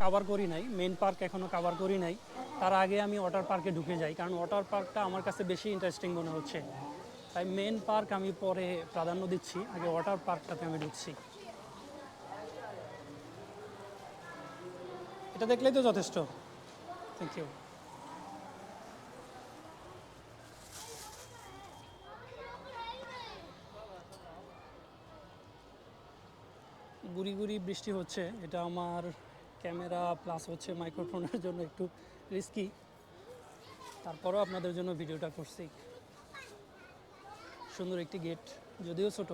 Cover করি নাই main park এখনও কাভার করি নাই। তার আগে আমি ওয়াটার পার্কে ঢুকে যাই, কারণ ওয়াটার পার্কটা আমার কাছে বেশি ইন্টারেস্টিং মনে হচ্ছে। তাই মেন পার্ক আমি পরে প্রাধান্য দিচ্ছি, আগে ওয়াটার পার্কটাতে আমি ঢুকছি। এটা দেখলেই তো যথেষ্ট। থ্যাংক ইউ গুড়ি গুড়ি বৃষ্টি হচ্ছে, এটা আমার ক্যামেরা প্লাস হচ্ছে মাইক্রোফোনের জন্য একটু রিস্কি তারপরেও আপনাদের জন্য ভিডিওটা করছি। সুন্দর একটি গেট যদিও ছোট।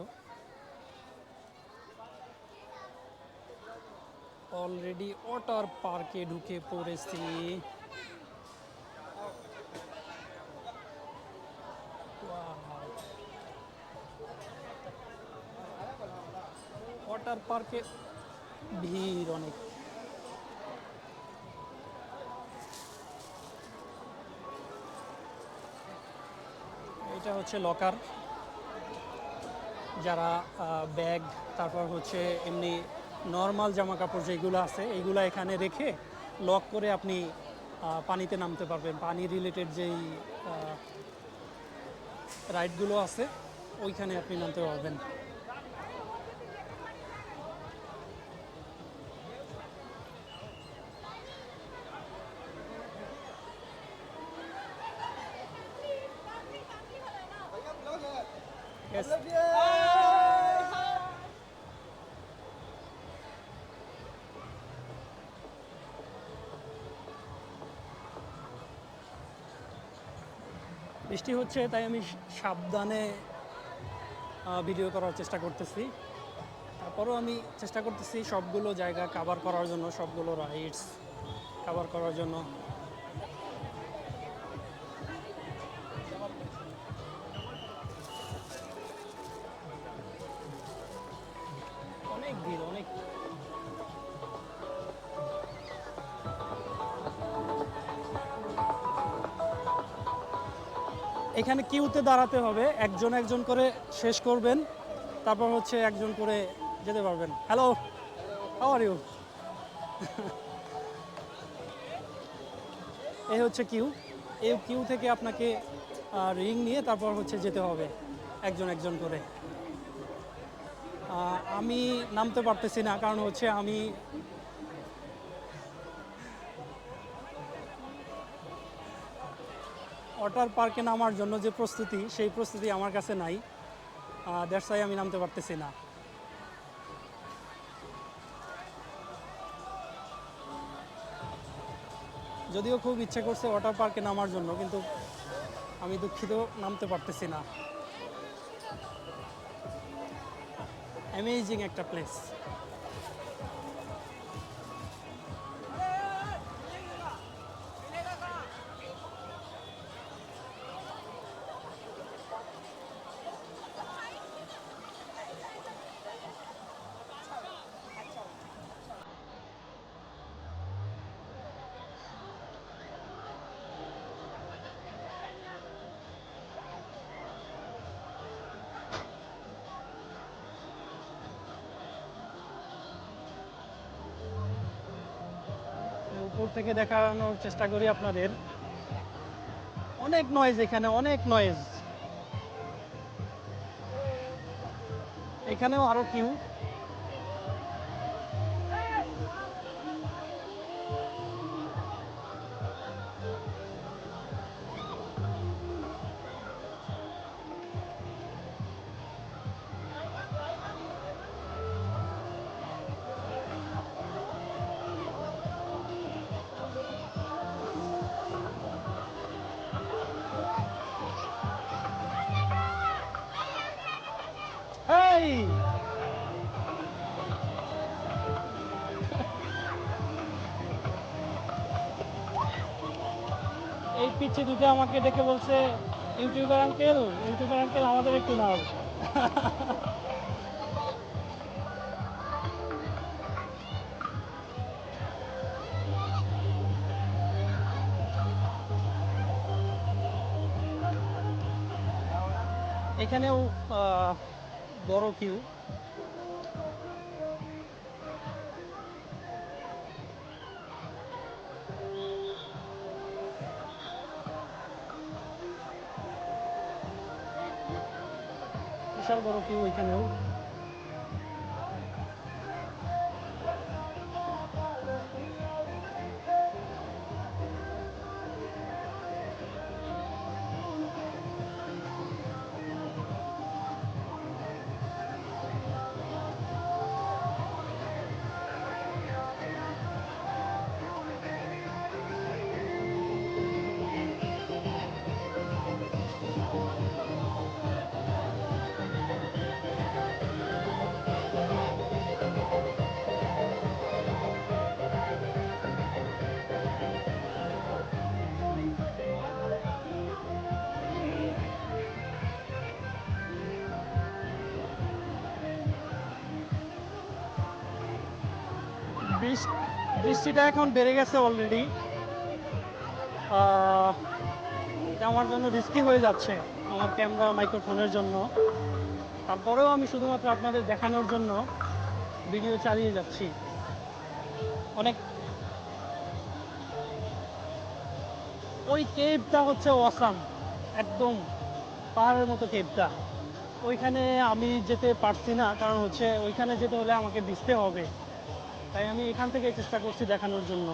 অলরেডি ওয়াটার পার্কে ঢুকে পড়েছি. ওয়াটার পার্কে ভিড় অনেক। এটা হচ্ছে লকার যারা ব্যাগ তারপর হচ্ছে এমনি নর্মাল জামা কাপড় যেগুলো আছে, এগুলো এখানে রেখে লক করে আপনি পানিতে নামতে পারবেন। পানি রিলেটেড যেই রাইডগুলো আছে, ওইখানে আপনি নামতে পারবেন। Yes. বৃষ্টি হচ্ছে, তাই আমি সাবধানে ভিডিও করার চেষ্টা করতেছি তারপরেও আমি চেষ্টা করতেছি সবগুলো জায়গা কাভার করার জন্য, সবগুলো রাইডস কাভার করার জন্য এখানে কিউতে দাঁড়াতে হবে। একজন একজন করে শেষ করবেন। তারপর হচ্ছে একজন করে যেতে পারবেন। হ্যালো হাউ আর ইউ এই হচ্ছে কিউ। এই কিউ থেকে আপনাকে রিং নিয়ে তারপর হচ্ছে যেতে হবে। একজন একজন করে। আমি নামতে পারতেছি না, কারণ হচ্ছে আমি ওয়াটার পার্কে নামার জন্য যে প্রস্তুতি, সেই প্রস্তুতি আমার কাছে নাই। ওয়াই আমি নামতে পারতেছি না। যদিও খুব ইচ্ছে করছে ওয়াটার পার্কে নামার জন্য, কিন্তু আমি দুঃখিত নামতে পারতেছি না। অ্যামেজিং একটা প্লেস থেকে দেখানোর চেষ্টা করি আপনাদের। অনেক নয়েজ এখানে অনেক নয়েজ এখানেও আরও কিউ এই পিচ্ছে দুটো আমাকে দেখে বলছে ইউটিউবার আঙ্কেল ইউটিউবার আঙ্কেল আমাদের একটু নাও। এখানেও বড় কিউ। বিশাল বড় কিউ ওইখানেও। বৃষ্টিটা এখন বেড়ে গেছে অলরেডি এটা আমার জন্য রিস্কি হয়ে যাচ্ছে আমার ক্যামেরা মাইক্রোফোনের জন্য। তারপরেও আমি শুধুমাত্র আপনাদের দেখানোর জন্য ভিডিও চালিয়ে যাচ্ছি। অনেক ওই কেভটা হচ্ছে অসাম একদম পাহাড়ের মতো কেভটা ওইখানে আমি যেতে পারছি না, কারণ হচ্ছে ওইখানে যেতে হলে আমাকে ভিজতে হবে। তাই আমি এখান থেকে চেষ্টা করছি দেখানোর জন্য।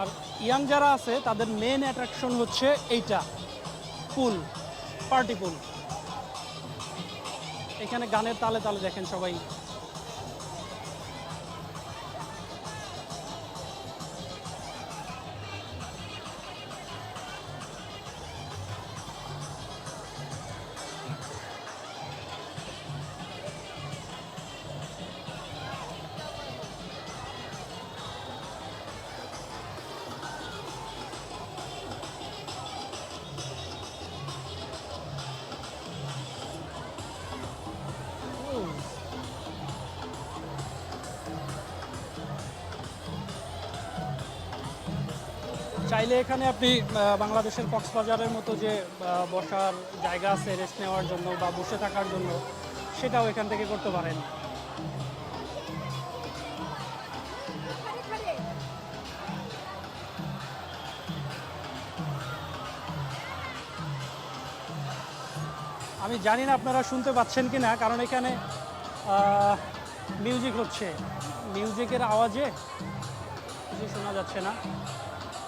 আর ইয়াং যারা আছে, তাদের মেন অ্যাট্রাকশন হচ্ছে এইটা পুল পার্টি পুল এখানে গানের তালে তালে দেখেন সবাই। চাইলে এখানে আপনি বাংলাদেশের কক্সবাজারের মতো যে বসার জায়গা আছে রেস্ট নেওয়ার জন্য বা বসে থাকার জন্য, সেটাও এখান থেকে করতে পারেন। আমি জানি না আপনারা শুনতে পাচ্ছেন কি না কারণ এখানে মিউজিক হচ্ছে। মিউজিকের আওয়াজে, কিছু শোনা যাচ্ছে না।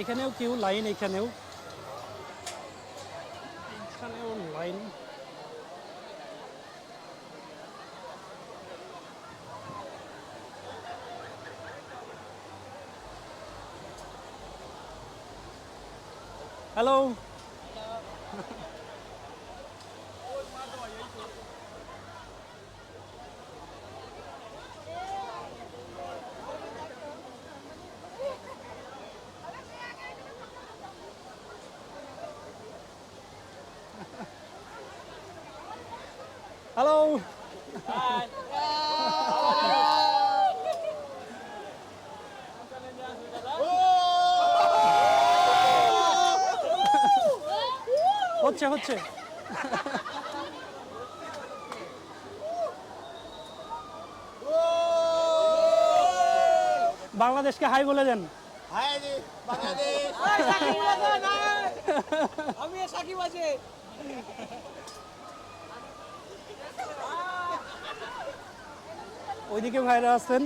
এখানেও কেউ লাইন এখানেও। এখানেও লাইন। হ্যালো হ্যালো হচ্ছে হচ্ছে। বাংলাদেশকে হাই বলে দেন। আমি সাকিব আছে। ওইদিকে ভাইরা আছেন।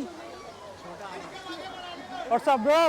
WhatsApp bro